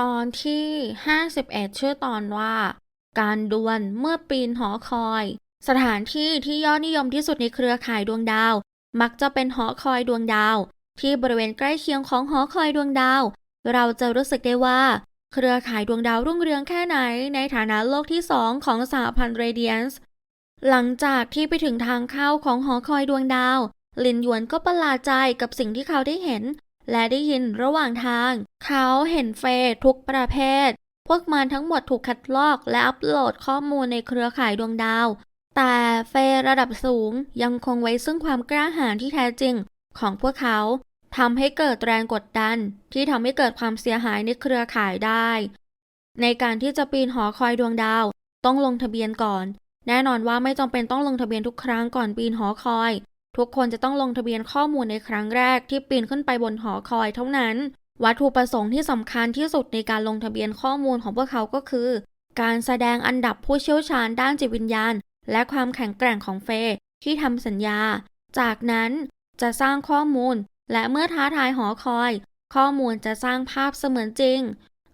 ตอนที่ 51 ชื่อตอนว่า การดวลเมื่อปีนหอคอย สถานที่ที่ยอดนิยมที่สุดในเครือข่ายดวงดาว มักจะเป็นหอคอยดวงดาว ที่บริเวณใกล้เคียงของหอคอยดวงดาว เราจะรู้สึกได้ว่า เครือข่ายดวงดาวรุ่งเรืองแค่ไหน ในฐานะโลกที่สองของสหพันธ์เรเดียนส์หลังจากที่ไปถึงทางเข้าของหอคอยดวงดาว ลินหยวนก็ประหลาดใจกับสิ่งที่เขาได้เห็น และได้ยินระหว่างทาง เขาเห็นเฟซทุกประเภท พวกมันทั้งหมดถูกคัดลอกและอัปโหลดข้อมูลในเครือข่ายดวงดาว แต่เฟระดับสูงยังคงไว้ซึ่งความกล้าหาญที่แท้จริงของพวกเขาทำให้เกิดแรงกดดัน ที่ทำให้เกิดความเสียหายในเครือข่ายได้ ในการที่จะปีนหอคอยดวงดาว ต้องลงทะเบียนก่อน แน่นอนว่าไม่จำเป็นต้องลงทะเบียนทุกครั้งก่อนปีนหอคอย ทุกคนจะต้องลงทะเบียนข้อมูลในครั้งแรกที่ปีนขึ้นไปบนหอคอยเท่านั้น วัตถุประสงค์ที่สำคัญที่สุดในการลงทะเบียนข้อมูลของพวกเขาก็คือ การแสดงอันดับผู้เชี่ยวชาญด้านจิตวิญญาณ และความแข็งแกร่งของเฟย์ที่ทำสัญญา จากนั้นจะสร้างข้อมูล และเมื่อท้าทายหอคอย ข้อมูลจะสร้างภาพเสมือนจริง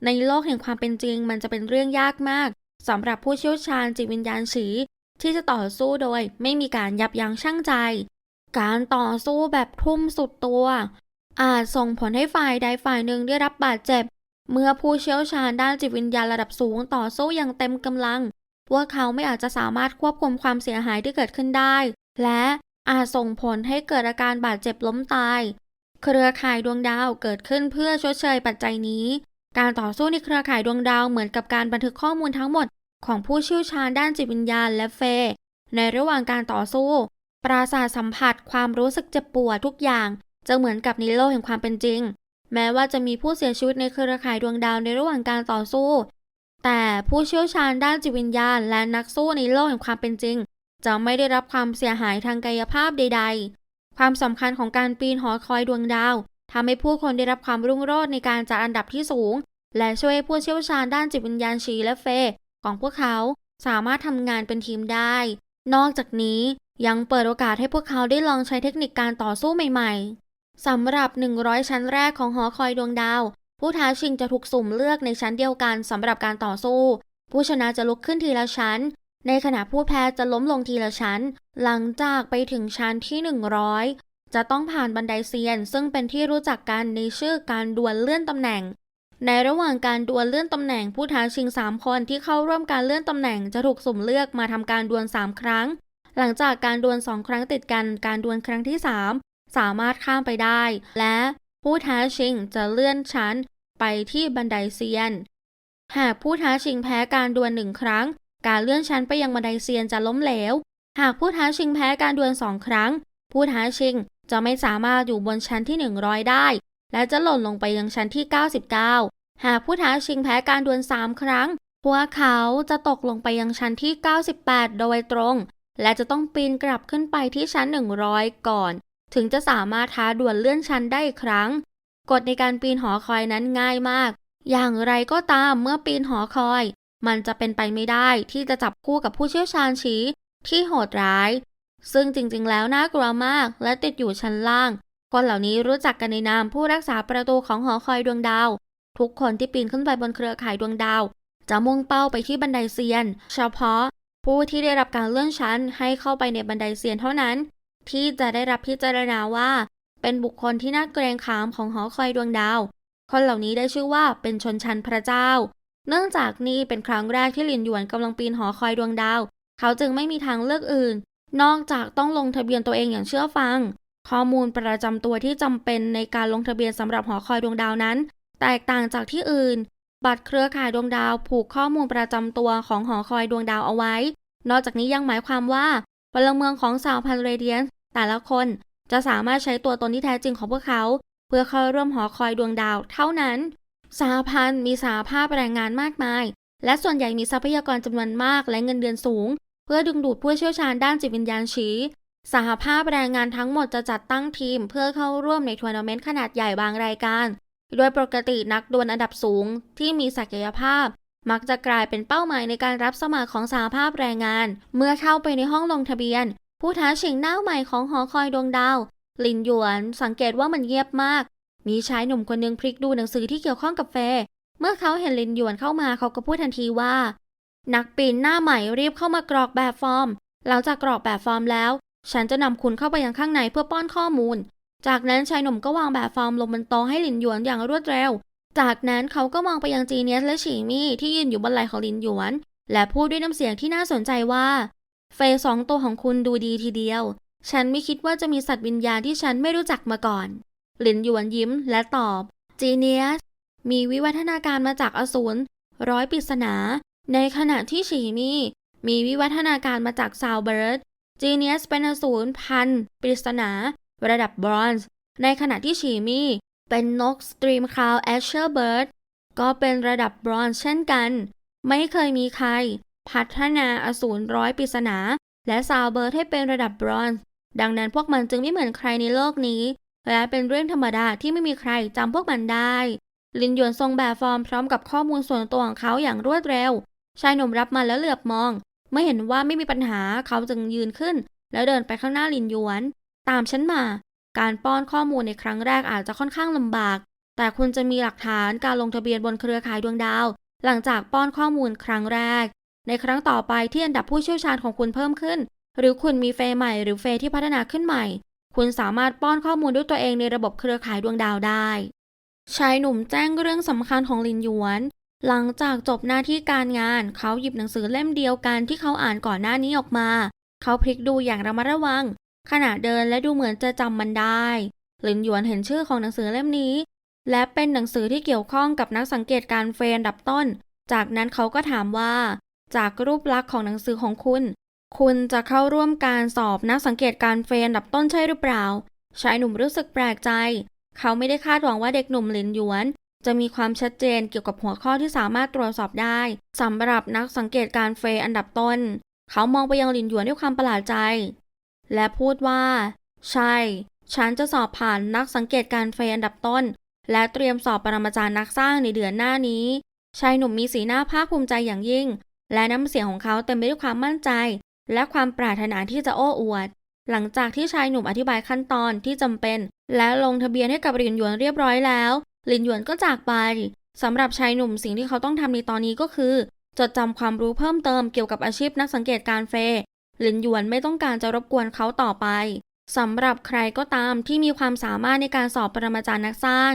ในโลกแห่งความเป็นจริง มันจะเป็นเรื่องยากมากสำหรับผู้เชี่ยวชาญจิตวิญญาณฉีที่จะต่อสู้โดย ไม่มีการยับยั้งชั่งใจ การต่อสู้แบบทุ่มสุดตัว อาจส่งผลให้ฝ่ายใดฝ่ายหนึ่งได้รับบาดเจ็บ เมื่อผู้เชี่ยวชาญด้านจิตวิญญาณระดับสูงต่อสู้อย่างเต็มกำลัง พวกเขาไม่อาจจะสามารถควบคุมความเสียหายที่เกิดขึ้นได้ และอาจส่งผลให้เกิดอาการบาดเจ็บล้มตาย เครือข่ายดวงดาวเกิดขึ้นเพื่อชดเชยปัจจัยนี้ การต่อสู้ในเครือข่ายดวงดาวเหมือนกับการบันทึกข้อมูลทั้งหมดของผู้เชี่ยวชาญด้านจิตวิญญาณและเฟในระหว่างการต่อสู้ ปราสาทสัมผัสความรู้สึกเจ็บปวดทุกอย่างจะเหมือนกับในโลกแห่งความเป็นจริง แม้ว่าจะมีผู้เสียชีวิตในเครือข่ายดวงดาวในระหว่างการต่อสู้ แต่ผู้เชี่ยวชาญด้านจิตวิญญาณ และนักสู้ในโลกแห่งความเป็นจริง จะไม่ได้รับความเสียหายทางกายภาพใด ๆ ความสำคัญของการปีนหอคอยดวงดาวทำให้ผู้คนได้รับความรุ่งโรจน์ในการจัดอันดับที่สูง และช่วยให้ผู้เชี่ยวชาญด้านจิตวิญญาณชีและเฟ ของพวกเขาสามารถทำงานเป็นทีมได้ นอกจากนี้ ยังเปิดโอกาสให้พวกเขาได้ลองใช้เทคนิคการต่อสู้ใหม่ๆ สำหรับ 100 ชั้นแรกของหอคอยดวงดาว ผู้ท้าชิงจะถูกสุ่มเลือกในชั้นเดียวกันสำหรับการต่อสู้ ผู้ชนะจะลุกขึ้นทีละชั้น ในขณะผู้แพ้จะล้มลงทีละชั้น หลังจากไปถึงชั้นที่ 100 จะต้องผ่านบันไดเซียน ซึ่งเป็นที่รู้จักกันในชื่อการดวลเลื่อนตำแหน่ง ในระหว่างการดวลเลื่อนตำแหน่งผู้ท้าชิง 3 คนที่เข้าร่วมการเลื่อนตำแหน่งจะถูกสุ่มเลือกมาทำการดวล 3 ครั้ง หลังจากการดวล 2 ครั้งติดกัน การดวลครั้งที่ 3 สามารถข้ามไปได้ และผู้ท้าชิงจะเลื่อนชั้นไปที่บันไดเซียน หากผู้ท้าชิงแพ้การดวลหนึ่งครั้ง การเลื่อนชั้นไปยังบันไดเซียนจะล้มเหลว หากผู้ท้าชิงแพ้การดวลสองครั้ง ผู้ท้าชิงจะไม่สามารถอยู่บนชั้นที่ 100 ได้ และจะหล่นลงไปยังชั้นที่ 99 หากผู้ท้าชิงแพ้การดวล3ครั้ง พวกเขาจะตกลงไปยังชั้นที่ 98 โดยตรง และจะต้องปีนกลับขึ้นไปที่ชั้น 100 ก่อน ถึงจะสามารถท้าดวลเลื่อนชั้นได้อีกครั้ง กฎในการปีนหอคอยนั้นง่ายมาก อย่างไรก็ตามเมื่อปีนหอคอย มันจะเป็นไปไม่ได้ที่จะจับคู่กับผู้เชี่ยวชาญชี้ที่โหดร้าย ซึ่งจริงๆ แล้วน่ากลัวมากและติดอยู่ชั้นล่าง คนเหล่านี้รู้จักกันในนามผู้รักษาประตูของหอคอยดวงดาว ทุกคนที่ปีนขึ้นไปบนเครือข่ายดวงดาว จะมุ่งเป้าไปที่บันไดเซียน เฉพาะ ผู้ที่ได้รับการเลื่อนชั้นให้เข้าไปในบันไดเซียนเท่านั้น ที่จะได้รับพิจารณาว่า เป็นบุคคลที่น่าเกรงขามของหอคอยดวงดาว คนเหล่านี้ได้ชื่อว่าเป็นชนชั้นพระเจ้า เนื่องจากนี่เป็นครั้งแรกที่หลินหยวนกำลังปีนหอคอยดวงดาว เขาจึงไม่มีทางเลือกอื่น นอกจากต้องลงทะเบียนตัวเองอย่างเชื่อฟัง ข้อมูลประจำตัวที่จำเป็นในการลงทะเบียนสำหรับหอคอยดวงดาวนั้น แตกต่างจากที่อื่น บัตรเครือข่ายดวงดาวผูกข้อมูลประจำตัวของหอคอยดวงดาวเอาไว้ นอกจากนี้ยังหมายความว่าพลเมืองของสาวพันเรเดียนแต่ละคนจะสามารถใช้ตัวตนที่แท้จริงของพวกเขา เพื่อเข้าร่วมหอคอยดวงดาวเท่านั้นสหพันธ์มีสหภาพแรงงานมากมาย และส่วนใหญ่มีทรัพยากรจำนวนมากและเงินเดือนสูง เพื่อดึงดูดผู้เชี่ยวชาญด้านจิตวิญญาณฉีสหภาพแรงงานทั้งหมดจะจัดตั้งทีม เพื่อเข้าร่วมในทัวร์นาเมนต์ขนาดใหญ่บางรายการ โดยปกตินักดวลอันดับสูงที่มีศักยภาพ มักจะกลายเป็นเป้าหมายในการรับสมัครของสหภาพแรงงาน เมื่อเข้าไปในห้องลงทะเบียน ผู้ท้าชิงหน้าใหม่ของหอคอยดวงดาวลินหยวนสังเกตว่ามันเงียบมาก มีชายหนุ่มคนหนึงพลิกดูหนังสือที่เกี่ยวข้องกับเฟเมื่อเขาเห็นลินหยวนเข้ามาเขาก็พูดทันทีว่า นักปีนหน้าใหม่รีบเข้ามากรอกแบบฟอร์ม หลังจากกรอกแบบฟอร์มแล้ว ฉันจะนำคุณเข้าไปยังข้างในเพื่อป้อนข้อมูล จากนั้นชายหนุ่มก็วางแบบฟอร์มลงบนโต๊ะให้ลินหยวนอย่างรวดเร็ว จากนั้นเขาก็มองไปยังจีเนียสและฉีมี่ที่ยืนอยู่บนไหล่ของลินหยวน และพูดด้วยน้ำเสียงที่น่าสนใจว่า เฟยสองตัวของคุณดูดีทีเดียว ฉันไม่คิดว่าจะมีสัตว์วิญญาณที่ฉันไม่รู้จักมาก่อนลินหยวนยิ้มและตอบ จีเนียส มีวิวัฒนาการมาจากอสูรร้อยปริศนา ในขณะที่ฉีมี่มีวิวัฒนาการมาจากซาวเบิร์ดจีเนียสเป็นอสูรพันปริศนา ระดับบรอนซ์ ในขณะที่ฉีมี่เป็นนกสตรีมคาวแอชเชอร์เบิร์ดก็เป็นระดับบรอนซ์เช่นกัน ไม่เคยมีใคร พัฒนาอสูรร้อยปริศนา และซาวเบิร์ดให้เป็นระดับบรอนซ์ ดังนั้นพวกมันจึงไม่เหมือนใครในโลกนี้ และเป็นเรื่องธรรมดาที่ไม่มีใครจำพวกมันได้ ลินหยวนทรงแบบฟอร์มพร้อมกับข้อมูลส่วนตัวของเขาอย่างรวดเร็ว ชายหนุ่มรับมันแล้วเหลือบมอง เมื่อเห็นว่าไม่มีปัญหาเขาจึงยืนขึ้น แล้วเดินไปข้างหน้าลินหยวน ตามฉันมา การป้อนข้อมูลในครั้งแรกอาจจะค่อนข้างลำบาก แต่คุณจะมีหลักฐานการลงทะเบียนบนเครือข่ายดวงดาว หลังจากป้อนข้อมูลครั้งแรก ในครั้งต่อไปที่อันดับผู้เชี่ยวชาญของคุณเพิ่มขึ้น หรือคุณมีเฟย์ใหม่หรือเฟย์ที่พัฒนาขึ้นใหม่ คุณสามารถป้อนข้อมูลด้วยตัวเองในระบบเครือข่ายดวงดาวได้ชายหนุ่มแจ้งเรื่องสำคัญของลินหยวน หลังจากจบหน้าที่การงาน เขาหยิบหนังสือเล่มเดียวกันที่เขาอ่านก่อนหน้านี้ออกมา เขาพลิกดูอย่างระมัดระวัง ขณะเดินและดูเหมือนจะจำมันได้หลินหยวนเห็นชื่อของหนังสือเล่มนี้ และเป็นหนังสือที่เกี่ยวข้องกับนักสังเกตการณ์เฟรนดับต้น จากนั้นเขาก็ถามว่า จากรูปลักษณ์ของหนังสือของคุณ คุณจะเข้าร่วมการสอบนักสังเกตการณ์เฟรนดับต้นใช่หรือเปล่าชายหนุ่มรู้สึกแปลกใจ เขาไม่ได้คาดหวังว่าเด็กหนุ่มหลินหยวน จะมีความชัดเจนเกี่ยวกับหัวข้อที่สามารถตรวจสอบได้สำหรับนักสังเกตการณ์เฟรอันดับต้น เขามองไปยังหลินหยวนด้วยความประหลาดใจ และพูดว่า ใช่ ฉันจะสอบผ่านนักสังเกตการณ์เฟรอันดับต้น และเตรียมสอบปรมาจารย์นักสร้างในเดือนหน้านี้ชายหนุ่มมีสีหน้าภาคภูมิใจอย่างยิ่ง และน้ำเสียงของเขาเต็มไปด้วยความมั่นใจ และความปรารถนาที่จะโอ้อวด หลังจากที่ชายหนุ่มอธิบายขั้นตอนที่จำเป็น และลงทะเบียนให้กับหลินหยวนเรียบร้อยแล้วหลินหยวนก็จากไปสำหรับชายหนุ่มสิ่งที่เขาต้องทำในตอนนี้ก็คือ จดจำความรู้เพิ่มเติมเกี่ยวกับอาชีพนักสังเกตการณ์เฟย์ หลินหยวนไม่ต้องการจะรบกวนเขาต่อไปสำหรับใครก็ตามที่มีความสามารถในการสอบปรมาจารย์นักสร้าง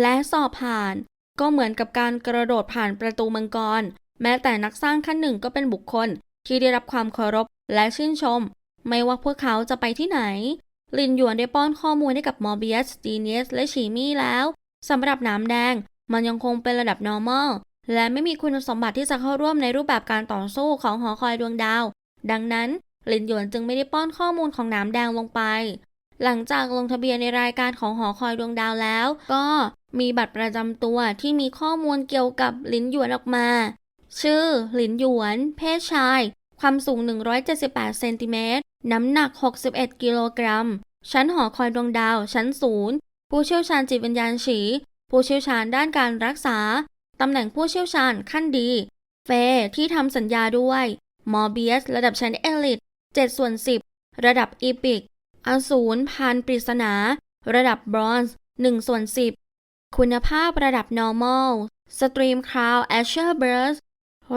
และสอบผ่าน ก็เหมือนกับการกระโดดผ่านประตูมังกร แม้แต่นักสร้างขั้นหนึ่งก็เป็นบุคคลที่ได้รับความเคารพและชื่นชม ไม่ว่าพวกเขาจะไปที่ไหน ลินหยวนได้ป้อนข้อมูลให้กับมอร์เบียสจีเนียสและฉีมี่แล้วสำหรับน้ำแดง มันยังคงเป็นระดับ normal และไม่มีคุณสมบัติที่จะเข้าร่วมในรูปแบบการต่อสู้ของหอคอยดวงดาว ดังนั้นลินหยวนจึงไม่ได้ป้อนข้อมูลของน้ำแดงลงไป หลังจากลงทะเบียนในรายการของหอคอยดวงดาวแล้ว ก็มีบัตรประจำตัวที่มีข้อมูลเกี่ยวกับลินหยวนออกมา ชื่อหลินหยวน เพศชาย ความสูง 178 เซนติเมตร น้ำหนัก 61 กิโลกรัม ชั้นหอคอยดวงดาว ชั้นศูนย์ผู้เชี่ยวชาญจิตวิญญาณฉี ผู้เชี่ยวชาญด้านการรักษา ตำแหน่งผู้เชี่ยวชาญขั้นดี เฟที่ทำสัญญาด้วย มอร์เบียส ระดับชั้นเอลิท7ส่วน 10 ระดับอีพิกอสูรพันปริศนา ระดับบรอนซ์1ส่วน 10 คุณภาพระดับ normal สตรีมคราวแอชเชอร์เบิร์ส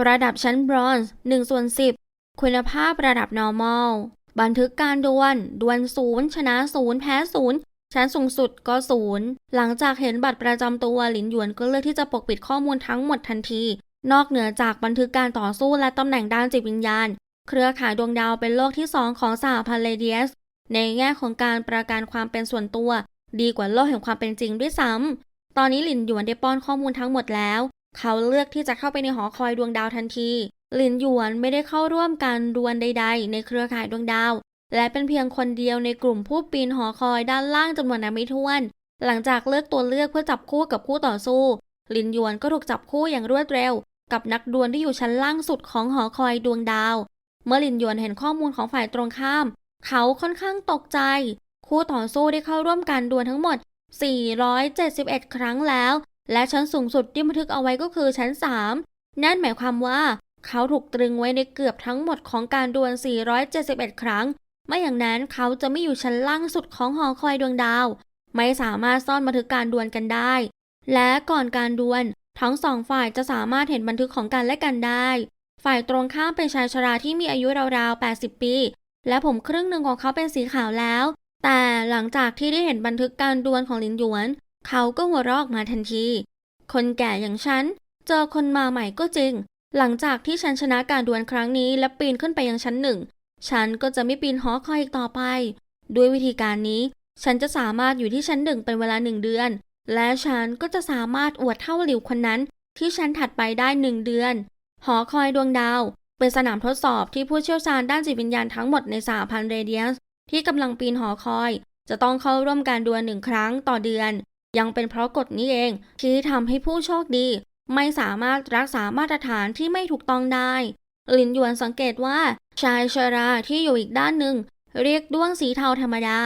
ระดับชั้นบรอนซ์1ส่วน 10 คุณภาพระดับ normal บันทึกการดวล ดวลศูนย์ชนะศูนย์แพ้ศูนย์ชั้นสูงสุดก็ศูนย์หลังจากเห็นบัตรประจำตัวหลินหยวนก็เลือกที่จะปกปิดข้อมูลทั้งหมดทันที นอกเหนือจากบันทึกการต่อสู้และตำแหน่งด้านจิตวิญญาณ เครือข่ายดวงดาวเป็นโลกที่สองของสหพันธ์เลเดียส ในแง่ของการประกันความเป็นส่วนตัว ดีกว่าโลกแห่งความเป็นจริงด้วยซ้ำ ตอนนี้หลินหยวนได้ป้อนข้อมูลทั้งหมดแล้ว เขาเลือกที่จะเข้าไปในหอคอยดวงดาวทันที หลินหยวนไม่ได้เข้าร่วมการดวลใด ๆ ในเครือข่ายดวงดาว และเป็นเพียงคนเดียวในกลุ่มผู้ปีนหอคอยด้านล่างจำนวนนับไม่ถ้วน หลังจากเลือกตัวเลือกเพื่อจับคู่กับคู่ต่อสู้หลินหยวนก็ถูกจับคู่อย่างรวดเร็ว กับนักดวลที่อยู่ชั้นล่างสุดของหอคอยดวงดาว เมื่อลินยวนเห็นข้อมูลของฝ่ายตรงข้าม เขาค่อนข้างตกใจ คู่ต่อสู้ได้เข้าร่วมการดวลทั้งหมด 471 ครั้งแล้ว และชั้นสูงสุดที่บันทึกเอาไว้ก็คือชั้น 3 นั่นหมายความว่า เขาถูกตรึงไว้ในเกือบทั้งหมดของการดวล 471 ครั้ง ไม่อย่างนั้นเขาจะไม่อยู่ชั้นล่างสุดของหอคอยดวงดาว ไม่สามารถซ่อนบันทึกการดวลกันได้ และก่อนการดวล ทั้งสองฝ่ายจะสามารถเห็นบันทึกของกันและกันได้ ฝ่ายตรงข้ามเป็นชายชราที่มีอายุราวๆ 80 ปี และผมครึ่งหนึ่งของเขาเป็นสีขาวแล้ว แต่หลังจากที่ได้เห็นบันทึกการดวลของลินหยวน เขาก็หัวเราะออกมาทันที คนแก่อย่างฉัน เจอคนมาใหม่ก็จริง หลังจากที่ฉันชนะการดวลครั้งนี้และปีนขึ้นไปยังชั้นหนึ่ง ฉันก็จะไม่ปีนหอคอยอีกต่อไป ด้วยวิธีการนี้ ฉันจะสามารถอยู่ที่ชั้นหนึ่งเป็นเวลาหนึ่งเดือน และฉันก็จะสามารถอวดเท่าหลิวคนนั้นที่ชั้นถัดไปได้หนึ่งเดือน หอคอยดวงดาว เป็นสนามทดสอบที่ผู้เชี่ยวชาญด้านจิตวิญญาณทั้งหมดในสหพันเรเดียสที่กำลังปีนหอคอย จะต้องเข้าร่วมการดวลหนึ่งครั้งต่อเดือน ยังเป็นเพราะกฎนี้เองที่ทำให้ผู้โชคดี ไม่สามารถรักษามาตรฐานที่ไม่ถูกต้องได้ลินหยวนสังเกตว่า ชายชราที่อยู่อีกด้านหนึ่ง เรียกด้วงสีเทาธรรมดา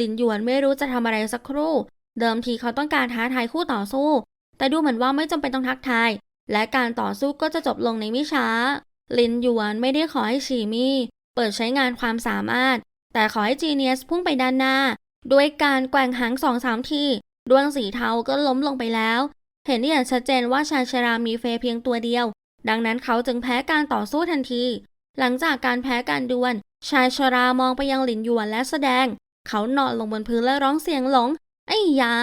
ลินหยวนไม่รู้จะทำอะไรสักครู่ เดิมทีเขาต้องการท้าทายคู่ต่อสู้ แต่ดูเหมือนว่าไม่จำเป็นต้องทักทาย และการต่อสู้ก็จะจบลงในไม่ช้า ลินหยวนไม่ได้ขอให้ฉีมี่เปิดใช้งานความสามารถ แต่ขอให้จีเนียสพุ่งไปด้านหน้า ด้วยการแกว่งหางสองสามทีดวงสีเทาก็ล้มลงไปแล้ว เห็นได้อย่างชัดเจนว่าชายชรามีเฟยเพียงตัวเดียว ดังนั้นเขาจึงแพ้การต่อสู้ทันที หลังจากการแพ้การดวล ชายชรามองไปยังหลินหยวนและแสดง เขานอนลงบนพื้นและร้องเสียงหลง ไอ้ยา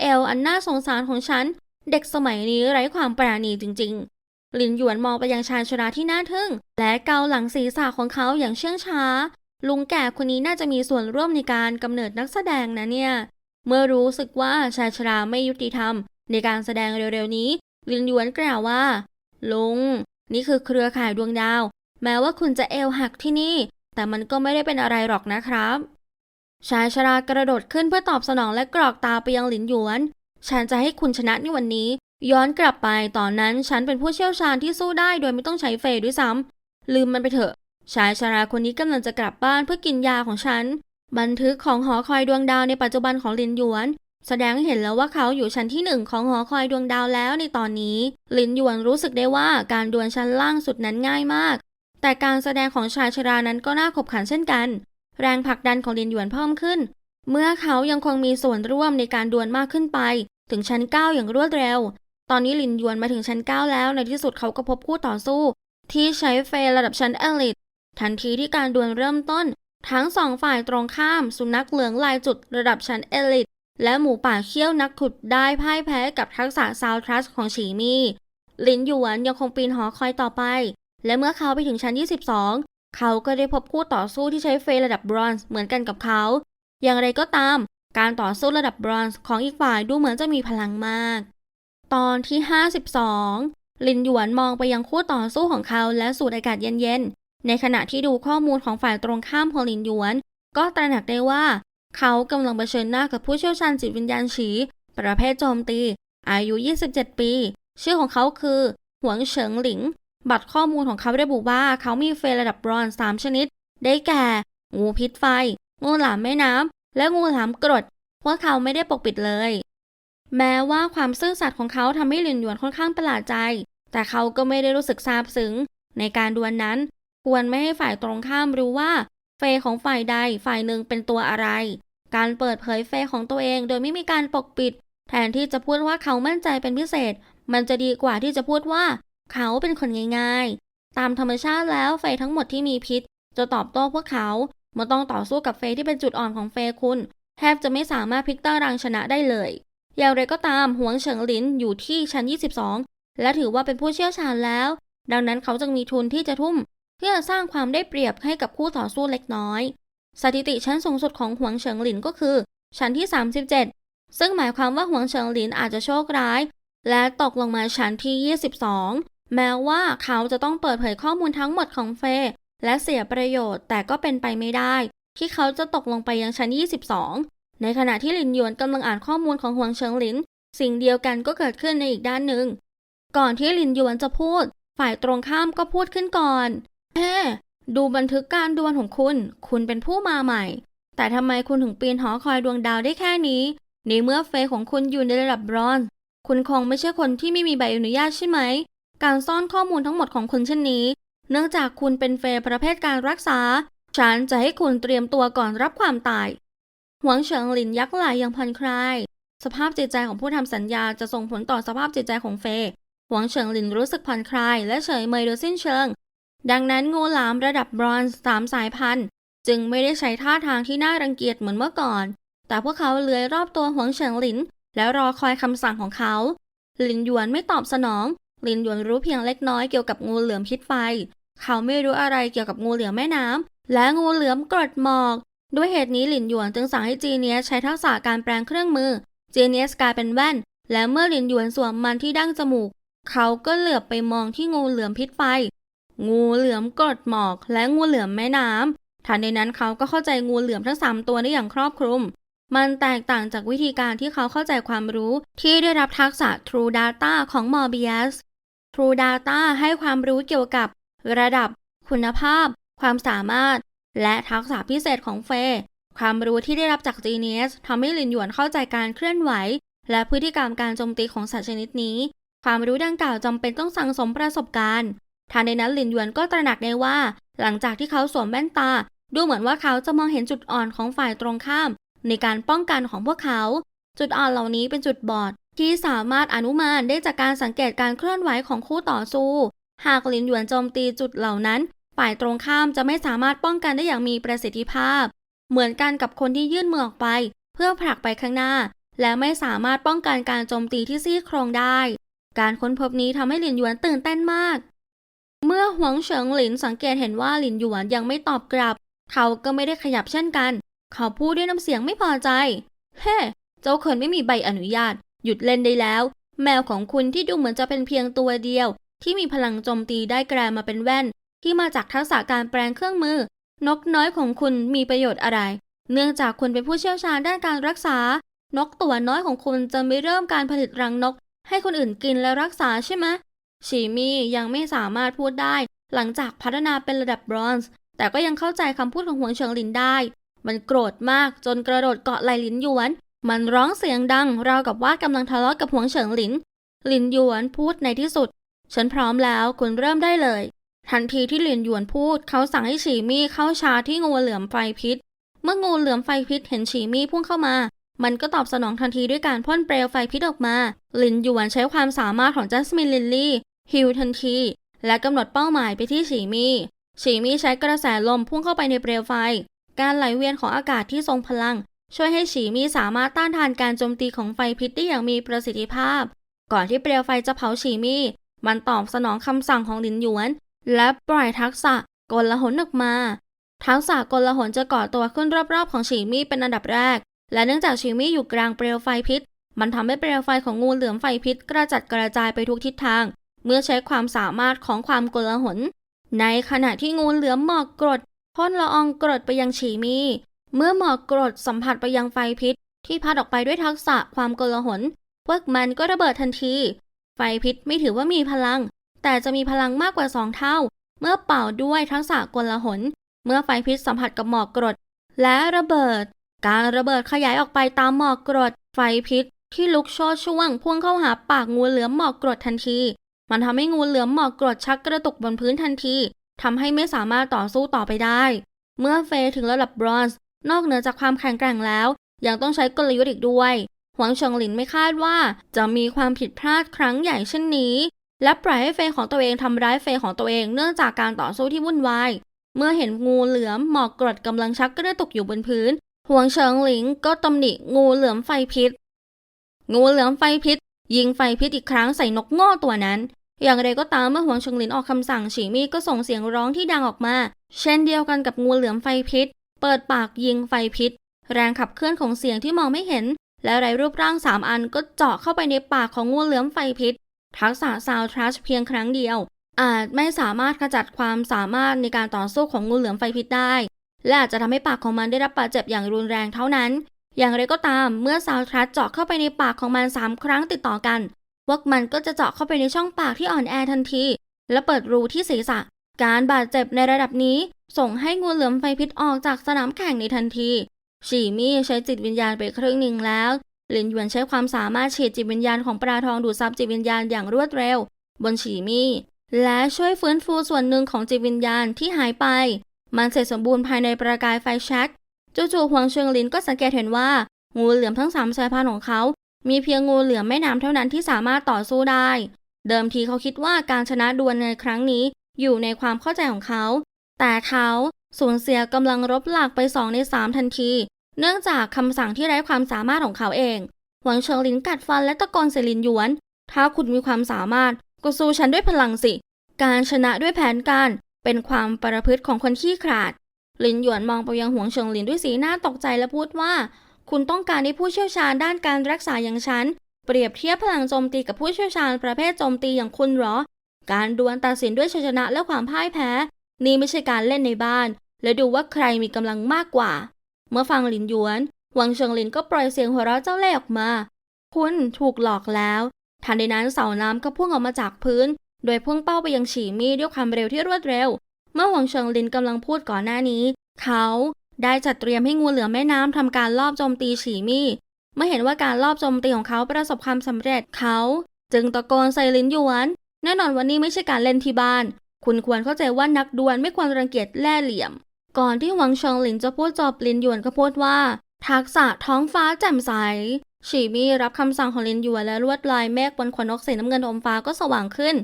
เอลอันน่าสงสารของฉัน เด็กสมัยนี้ไร้ความปราณีจริงๆ หลินหยวนมองไปยังชายชราที่น่าทึ่ง และเกาหลังศีรษะของเขาอย่างเชื่องช้า ลุงแก่คนนี้น่าจะมีส่วนร่วมในการกำเนิดนักแสดงนะเนี่ย เมื่อรู้สึกว่าชายชราไม่ยุติธรรม ในการแสดงเร็วๆนี้ลินหยวนกล่าวว่า ลุง นี่คือเครือข่ายดวงดาว แม้ว่าคุณจะเอวหักที่นี่ แต่มันก็ไม่ได้เป็นอะไรหรอกนะครับ ชายชรากระโดดขึ้นเพื่อตอบสนองและกรอกตาไปยังหลินหยวน ฉันจะให้คุณชนะในวันนี้ ย้อนกลับไปตอนนั้นฉันเป็นผู้เชี่ยวชาญที่สู้ได้โดยไม่ต้องใช้เฟยด้วยซ้ำลืมมันไปเถอะ ชายชราคนนี้กำลังจะกลับบ้านเพื่อกินยาของฉัน บันทึกของหอคอยดวงดาวในปัจจุบันของหลินหยวน แสดงให้เห็นแล้วว่าเขาอยู่ชั้นที่หนึ่งของหอคอยดวงดาวแล้วในตอนนี้ หลินหยวนรู้สึกได้ว่าการดวลชั้นล่างสุดนั้นง่ายมาก แต่การแสดงของชายชรานั้นก็น่าขบขันเช่นกัน แรงผลักดันของลินหยวนเพิ่มขึ้น เมื่อเขายังคงมีส่วนร่วมในการดวลมากขึ้นไป ถึงชั้น 9 อย่างรวดเร็ว ตอนนี้ลินหยวนมาถึงชั้น 9 แล้วในที่สุดเขาก็พบคู่ต่อสู้ ที่ใช้เฟยระดับชั้นเอลิททันทีที่การดวลเริ่มต้น ทั้งสองฝ่ายตรงข้าม สุนัขเหลืองลายจุดระดับชั้นเอลิทและหมูป่าเขี้ยวนักขุดได้พ่ายแพ้กับทักษะซาวทรัสของฉีมี่ลินหยวนยังคงปีนหอคอยต่อไป และเมื่อเขาไปถึงชั้น 22 เขาก็ได้พบคู่ต่อสู้ที่ใช้เฟยระดับบรอนซ์เหมือนกันกับเขา อย่างไรก็ตาม การต่อสู้ระดับบรอนซ์ของอีกฝ่ายดูเหมือนจะมีพลังมาก ตอนที่ 52 ลินหยวนมองไปยังคู่ต่อสู้ของเขาและสูดอากาศเย็นๆ ในขณะที่ดูข้อมูลของฝ่ายตรงข้ามของลินหยวน ก็ตระหนักได้ว่า เขากำลังเผชิญหน้ากับผู้เชี่ยวชาญจิตวิญญาณฉี ประเภทโจมตี อายุ 27 ปี ชื่อของเขาคือ หวงเฉิงหลิง บัตรข้อมูลของเขาระบุว่าเขามีเฟยระดับบรอนซ์สามชนิด ได้แก่ งูพิษไฟ งูหลามแม่น้ำ และงูหลามกรด พวกเขาไม่ได้ปกปิดเลย แม้ว่าความซื่อสัตย์ของเขาทำให้หลินหยวนค่อนข้างประหลาดใจ แต่เขาก็ไม่ได้รู้สึกซาบซึ้ง ในการดวลนนั้น ควรไม่ให้ฝ่ายตรงข้ามรู้ว่า เฟยของฝ่ายใดฝ่ายหนึ่งเป็นตัวอะไร การเปิดเผยเฟยของตัวเองโดยไม่มีการปกปิด แทนที่จะพูดว่าเขามั่นใจเป็นพิเศษ มันจะดีกว่าที่จะพูดว่า เขาเป็นคนง่ายๆ ตามธรรมชาติแล้วเฟยทั้งหมดที่มีพิษ จะตอบโต้พวกเขาเมื่อต้องต่อสู้กับเฟยที่เป็นจุดอ่อนของเฟยคุณ แทบจะไม่สามารถพลิกตารางชนะได้เลย อย่างไรก็ตามหวงเฉิงหลินอยู่ที่ชั้น 22 และถือว่าเป็นผู้เชี่ยวชาญแล้ว ดังนั้นเขาจึงมีทุนที่จะทุ่ม เพื่อสร้างความได้เปรียบให้กับคู่ต่อสู้เล็กน้อย สถิติชั้นสูงสุดของหวงเฉิงหลินก็คือ ชั้นที่ 37 ซึ่งหมายความว่าหวงเฉิงหลินอาจจะโชคร้าย และตกลงมาชั้นที่ 22 แม้ว่าเขาจะต้องเปิดเผยข้อมูลทั้งหมดของเฟยและเสียประโยชน์แต่ก็เป็นไปไม่ได้ ที่เขาจะตกลงไปยังชั้น 22 ในขณะที่หลินหยวนกำลังอ่านข้อมูลของหวงเฉิงหลิน สิ่งเดียวกันก็เกิดขึ้นในอีกด้านหนึ่ง ก่อนที่หลินหยวนจะพูด ฝ่ายตรงข้ามก็พูดขึ้นก่อนเฮ้ดูบันทึกการดวลของคุณ คุณเป็นผู้มาใหม่ แต่ทำไมคุณถึงปีนหอคอยดวงดาวได้แค่นี้ ในเมื่อเฟยของคุณอยู่ในระดับบรอน คุณคงไม่ใช่คนที่ไม่มีใบอนุญาตใช่ไหม การซ่อนข้อมูลทั้งหมดของคุณเช่นนี้ เนื่องจากคุณเป็นเฟยประเภทการรักษา ฉันจะให้คุณเตรียมตัวก่อนรับความตาย หวงเฉิงหลินยักไหลอย่างผ่อนคลาย สภาพจิตใจของผู้ทำสัญญาจะส่งผลต่อสภาพจิตใจของเฟยหวังเฉิงหลินรู้สึกผ่อนคลายและเฉยเมยโดยสิ้นเชิง ดังนั้นงูหลามระดับบรอนซ์สามสายพันธุ์ จึงไม่ได้ใช้ท่าทางที่น่ารังเกียจเหมือนเมื่อก่อน แต่พวกเขาเลื้อยรอบตัวหวงเฉิงหลิน แล้วรอคอยคำสั่งของเขา หลินหยวนไม่ตอบสนอง ลินหยวนรู้เพียงเล็กน้อยเกี่ยวกับงูเหลือมพิษไฟ เขาไม่รู้อะไรเกี่ยวกับงูเหลือมแม่น้ำและงูเหลือมกรดหมอก ด้วยเหตุนี้หลินหยวนจึงสั่งให้จีเนียสใช้ทักษะการแปลงเครื่องมือ จีเนียสกลายเป็นแว่น และเมื่อหลินหยวนสวมมันที่ดั้งจมูก เขาก็เหลือบไปมองที่งูเหลือมพิษไฟ งูเหลือมกรดหมอก และงูเหลือมแม่น้ำทันใดนั้นเขาก็เข้าใจงูเหลือมทั้งสามตัวได้อย่างครอบคลุม มันแตกต่างจากวิธีการที่เขาเข้าใจความรู้ที่ได้รับทักษะ True Data ของ Morbius True Data ให้ความรู้เกี่ยวกับระดับ คุณภาพ ความสามารถ และทักษะพิเศษของเฟย์ความรู้ที่ได้รับจาก Genius ทำให้ลินหยวนเข้าใจการเคลื่อนไหว และพฤติกรรมการโจมตีของสัตว์ชนิดนี้ ความรู้ดังกล่าวจำเป็นต้องสั่งสมประสบการณ์ทันใดนั้นหลินหยวนก็ตระหนักได้ว่า หลังจากที่เขาสวมแว่นตา ดูเหมือนว่าเขาจะมองเห็นจุดอ่อนของฝ่ายตรงข้าม ในการป้องกันของพวกเขา จุดอ่อนเหล่านี้เป็นจุดบอด ที่สามารถอนุมานได้จากการสังเกตการเคลื่อนไหวของคู่ต่อสู้ หากหลินหยวนโจมตีจุดเหล่านั้น ฝ่ายตรงข้ามจะไม่สามารถป้องกันได้อย่างมีประสิทธิภาพ เหมือนกันกับคนที่ยื่นมือออกไป เพื่อผลักไปข้างหน้า และไม่สามารถป้องกันการโจมตีที่ซี่โครงได้ การค้นพบนี้ทำให้หลินหยวนตื่นเต้นมาก เมื่อหวงเฉิงหลินสังเกตเห็นว่าหลินหยวนยังไม่ตอบกลับ เขาก็ไม่ได้ขยับเช่นกัน เขาพูดด้วยน้ำเสียงไม่พอใจ เฮ้ เจ้าเขินไม่มีใบอนุญาต หยุดเล่นได้แล้ว แมวของคุณที่ดูเหมือนจะเป็นเพียงตัวเดียว ที่มีพลังโจมตีได้กลายมาเป็นแว่น ที่มาจากทักษะการแปลงเครื่องมือ นกน้อยของคุณมีประโยชน์อะไร เนื่องจากคุณเป็นผู้เชี่ยวชาญด้านการรักษา นกตัวน้อยของคุณจะไม่เริ่มการผลิตรังนก ให้คนอื่นกินและรักษาใช่ไหมฉีมี่ยังไม่สามารถพูดได้ หลังจากพัฒนาเป็นระดับบรอนซ์แต่ก็ยังเข้าใจคำพูดของหวงเฉิงหลินได้ มันโกรธมากจนกระโดดเกาะไหลหลินหยวน มันร้องเสียงดัง ราวกับว่ากำลังทะเลาะกับหวงเฉิงหลิน หลินหยวนพูดในที่สุด ฉันพร้อมแล้วคุณเริ่มได้เลย ทันทีที่หลินหยวนพูด เขาสั่งให้ฉีมี่เข้าชาที่งูเหลือมไฟพิษ เมื่องูเหลือมไฟพิษเห็นฉีมี่พุ่งเข้ามา มันก็ตอบสนองทันทีด้วยการพ่นเปลวไฟพิษออกมา หลินหยวนใช้ความสามารถของจัสมินลินลี่ฮิวทันที และกำหนดเป้าหมายไปที่ฉีมี่ฉีมี่ใช้กระแสลมพุ่งเข้าไปในเปลวไฟ การไหลเวียนของอากาศที่ทรงพลัง ช่วยให้ฉีมีสามารถต้านทานการโจมตีของไฟพิษได้อย่างมีประสิทธิภาพ ก่อนที่เปลวไฟจะเผาฉีมีมันตอบสนองคำสั่งของหลินหยวน และปล่อยทักษะกลหนออกมา ทักษะกลหนจะก่อตัวขึ้นรอบๆ ของฉีมีเป็นอันดับแรก และเนื่องจากฉีมีอยู่กลางเปลวไฟพิษ มันทำให้เปลวไฟของงูเหลือมไฟพิษกระจัดกระจายไปทุกทิศทาง เมื่อใช้ความสามารถของความกลหน ในขณะที่งูเหลือมหมอกกรดพ่นละอองกรดไปยังฉีมี เมื่อหมอกกรดสัมผัสไปยังไฟพิษ ที่พัดออกไปด้วยทักษะความกลหนพวกมันก็ระเบิดทันที ไฟพิษไม่ถือว่ามีพลัง แต่จะมีพลังมากกว่าสองเท่า เมื่อเป่าด้วยทักษะกลหนเมื่อไฟพิษสัมผัสกับหมอกกรด และระเบิด การระเบิดขยายออกไปตามหมอกกรด ไฟพิษ ที่ลุกโชนช่วงพุ่งเข้าหาปากงูเหลือมหมอกกรดทันที มันทำให้งูเหลือมหมอกกรดชักกระตุกบนพื้นทันทีทำให้ไม่สามารถต่อสู้ต่อไปได้ เมื่อเฟยถึงระดับบรอนซ์ นอกเหนือจากความแข็งแกร่งแล้ว ยังต้องใช้กลยุทธ์อีกด้วย หวังเฉิงหลินไม่คาดว่า จะมีความผิดพลาดครั้งใหญ่เช่นนี้ และปล่อยให้เฟยของตัวเองทำร้ายเฟยของตัวเองเนื่องจากการต่อสู้ที่วุ่นวาย เมื่อเห็นงูเหลือมหมอกกรดกำลังชักกระตุกอยู่บนพื้น หวงเฉิงหลิงก็ตำหนิงูเหลือมไฟพิษ งูเหลือมไฟพิษ ยิงไฟพิษอีกครั้งใส่นกง่ตัวนั้นอย่างไรก็ตามเมื่อหวงเฉิงหลินออกคำสั่งฉีมี่ก็ส่งเสียงร้องที่ดังออกมา เช่นเดียวกันกับงูเหลือมไฟพิษ เปิดปากยิงไฟพิษ แรงขับเคลื่อนของเสียงที่มองไม่เห็น และไรรูปร่างสามอันก็เจาะเข้าไปในปากของงูเหลือมไฟพิษ ทักษะซาวทรัชเพียงครั้งเดียว อาจไม่สามารถขจัดความสามารถในการต่อสู้ของงูเหลือมไฟพิษได้ และอาจจะทำให้ปากของมันได้รับบาดเจ็บอย่างรุนแรงเท่านั้น อย่างไรก็ตามเมื่อซาวทรัชเจาะเข้าไปในปากของมันสามครั้งติดต่อกันพวกมันก็จะเจาะเข้าไปในช่องปากที่อ่อนแอทันที และเปิดรูที่ศีรษะ การบาดเจ็บในระดับนี้ส่งให้งูเหลือมไฟพิษออกจากสนามแข่งในทันที ฉีมี่ใช้จิตวิญญาณไปครึ่งหนึ่งแล้วหลินหยวนใช้ความสามารถฉีดจิตวิญญาณของปลาทองดูดซับจิตวิญญาณอย่างรวดเร็ว บนฉีมี่ และช่วยฟื้นฟูส่วนหนึ่งของจิตวิญญาณที่หายไป มันเสร็จสมบูรณ์ภายในประกายไฟแช็กจู่ๆหวงเชิงลินก็สังเกตเห็นว่างูเหลือมทั้งสามสายพันธุ์ของเขา มีเพียงงูเหลือมแม่น้ำเท่านั้นที่สามารถต่อสู้ได้ เดิมทีเขาคิดว่าการชนะดวลในครั้งนี้อยู่ในความเข้าใจของเขา แต่เขาสูญเสียกำลังรบหลักไปสองในสามทันที เนื่องจากคำสั่งที่ไร้ความสามารถของเขาเอง หวังเฉิงลินกัดฟันและตะโกนใส่หลินหยวน ถ้าคุณมีความสามารถก็สู้ฉันด้วยพลังสิ การชนะด้วยแผนการ เป็นความประพฤติของคนขี้ขลาด ลินหยวนมองไปยังหวงเฉิงลินด้วยสีหน้าตกใจและพูดว่า คุณต้องการให้ผู้เชี่ยวชาญด้านการรักษาอย่างฉัน เปรียบเทียบพลังโจมตีกับผู้เชี่ยวชาญประเภทโจมตีอย่างคุณหรอ การดวลตัดสินด้วยชัยชนะและความพ่ายแพ้ นี่ไม่ใช่การเล่นในบ้าน และดูว่าใครมีกำลังมากกว่า เมื่อฟังหลินหยวนหวังเฉิงหลินก็ปล่อยเสียงหัวเราะเจ้าเล่ห์ออกมา คุณถูกหลอกแล้ว ทันใดนั้นเสาน้ำก็พุ่งออกมาจากพื้น โดยพุ่งเป้าไปยังฉีมี่ด้วยความเร็วที่รวดเร็ว เมื่อหวังเฉิงหลินกำลังพูดก่อนหน้านี้ เขาได้จัดเตรียมให้งูเหลือมแม่น้ำทำการลอบโจมตีฉีมี่เมื่อเห็นว่าการลอบโจมตีของเขาประสบความสำเร็จเขา จึงตะโกนใส่ลินหยวน แน่นอนวันนี้ไม่ใช่การเล่นที่บ้าน คุณควรเข้าใจว่านักดวลไม่ควรรังเกียจแล่เหลี่ยม ก่อนที่หวังเฉิงหลินจะพูดจอบลินหยวนก็พูดว่า ทักษะท้องฟ้าแจ่มใสฉีมี่รับคำสั่งของลินหยวนและลวดลายเมฆบนขนนกสีน้ำเงินอมฟ้าก็สว่างขึ้น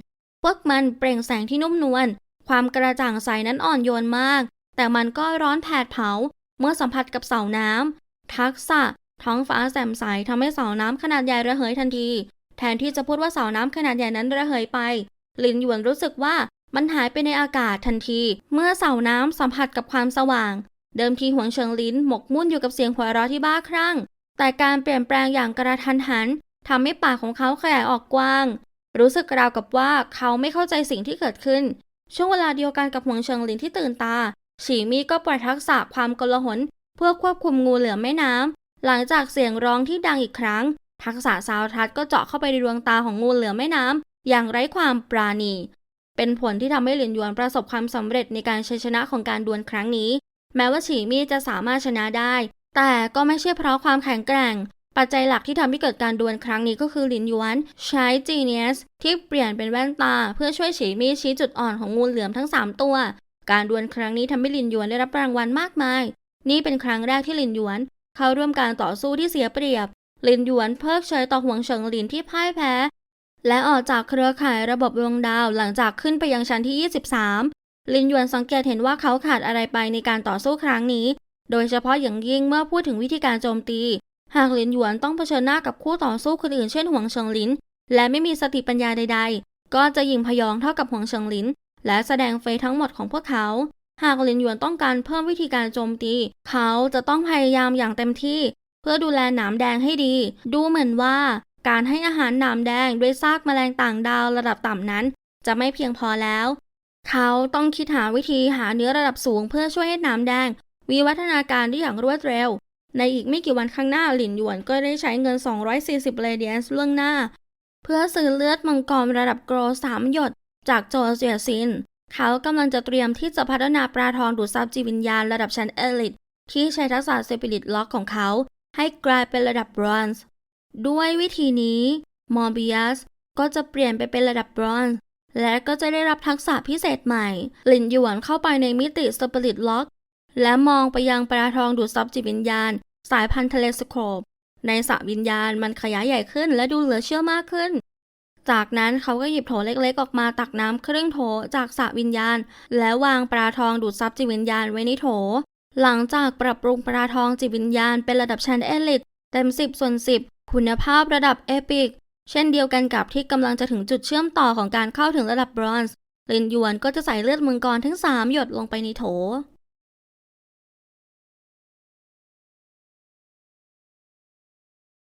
พวกมันเปล่งแสงที่นุ่มนวล ความกระจ่างใสนั้นอ่อนโยนมาก แต่มันก็ร้อนแผดเผา เมื่อสัมผัสกับเสาน้ำ ทักษะ ท้องฟ้าแจ่มใสทำให้เสาน้ำขนาดใหญ่ระเหยทันที แทนที่จะพูดว่าเสาน้ำขนาดใหญ่นั้นระเหยไป ลินหยวนรู้สึกว่า มันหายไปในอากาศทันที เมื่อเสาน้ำสัมผัสกับความสว่าง เดิมทีหวงเฉิงลินหมกมุ่นอยู่กับเสียงหัวเราะที่บ้าคลั่ง แต่การเปลี่ยนแปลงอย่างกระทันหันทำให้ปากของเขาขยายออกกว้าง รู้สึกราวกับว่าเขาไม่เข้าใจสิ่งที่เกิดขึ้น ช่วงเวลาเดียวกันกับหวงเฉิงลินที่ตื่นตา ฉีมีก็ปล่อยทักษะความกลหนเพื่อควบคุมงูเหลือมแม่น้ำหลังจากเสียงร้องที่ดังอีกครั้ง ทักษะซาวทัศน์ก็เจาะเข้าไปในดวงตาของงูเหลือมแม่น้ำอย่างไร้ความปราณี เป็นผลที่ทำให้หลินหยวนประสบความสำเร็จในการชัยชนะของการดวลครั้งนี้ แม้ว่าฉีมี่จะสามารถชนะได้ แต่ก็ไม่ใช่เพราะความแข็งแกร่ง ปัจจัยหลักที่ทำให้เกิดการดวลครั้งนี้ก็คือหลินหยวนใช้ Genius ที่เปลี่ยนเป็นแว่นตา เพื่อช่วยฉีมี่ชี้จุดอ่อนของงูเหลือมทั้ง 3 ตัว การดวลครั้งนี้ทำให้หลินหยวนได้รับรางวัลมากมาย นี่เป็นครั้งแรกที่หลินหยวน เข้าร่วมการต่อสู้ที่เสียเปรียบ หลินหยวนเพิกเฉยต่อห่วงเฉิงหลินที่พ่ายแพ้ และออกจากเครือข่ายระบบดวงดาวหลังจากขึ้นไปยังชั้นที่ 23 ลินยวนสังเกตเห็นว่าเขาขาดอะไรไปในการต่อสู้ครั้งนี้ โดยเฉพาะอย่างยิ่งเมื่อพูดถึงวิธีการโจมตี หากลินหยวนต้องเผชิญหน้ากับคู่ต่อสู้คนอื่นเช่นหวงเฉิงลิน และไม่มีสติปัญญาใด ๆ ก็จะยิงพยองเท่ากับหวงเฉิงลิน และแสดงเฟยทั้งหมดของพวกเขา หากลินหยวนต้องการเพิ่มวิธีการโจมตี เขาจะต้องพยายามอย่างเต็มที่ เพื่อดูแลหนามแดงให้ดี ดูเหมือนว่า การให้อาหารหนามแดงด้วยซากแมลงต่างดาวระดับต่ำนั้น จะไม่เพียงพอแล้ว เขาต้องคิดหาวิธีหาเนื้อระดับสูงเพื่อช่วยให้หนามแดง วิวัฒนาการได้อย่างรวดเร็ว ในอีกไม่กี่วันข้างหน้าหลินหยวนก็ได้ใช้เงิน 240เลเดียนส์ล่วงหน้า เพื่อซื้อเลือดมังกรระดับโกรสามหยด จากโจเซียซิน เขากำลังจะเตรียมที่จะพัฒนาปลาทองดูดซับจิตวิญญาณระดับชั้นเอลิทที่ใช้ทักษะเซปิริตล็อกของเขา ให้กลายเป็นระดับบรอนซ์ ด้วยวิธีนี้มอร์บิอัสก็จะเปลี่ยนไปเป็นระดับบรอนซ์และก็จะได้รับทักษะพิเศษใหม่ หลินหยวนเข้าไปในมิติสปริตล็อก และมองไปยังปลาทองดูดซับจิตวิญญาณ สายพันธุ์เทเลสโคป ในสระวิญญาณมันขยายใหญ่ขึ้นและดูเหลือเชื่อมากขึ้น จากนั้นเขาก็หยิบโถเล็กๆ ออกมาตักน้ำครึ่งโถจากสระวิญญาณ และวางปลาทองดูดซับจิตวิญญาณไว้ในโถ หลังจากปรับปรุงปลาทองจิตวิญญาณเป็นระดับชั้นเอลิทเต็ม 10 ส่วน 10 คุณภาพระดับเอพิกเช่นเดียวกันกับที่กำลังจะถึงจุดเชื่อมต่อของการเข้าถึงระดับบรอนซ์ลินยวนก็จะใส่เลือดมังกรทั้ง 3 หยดลงไปในโถ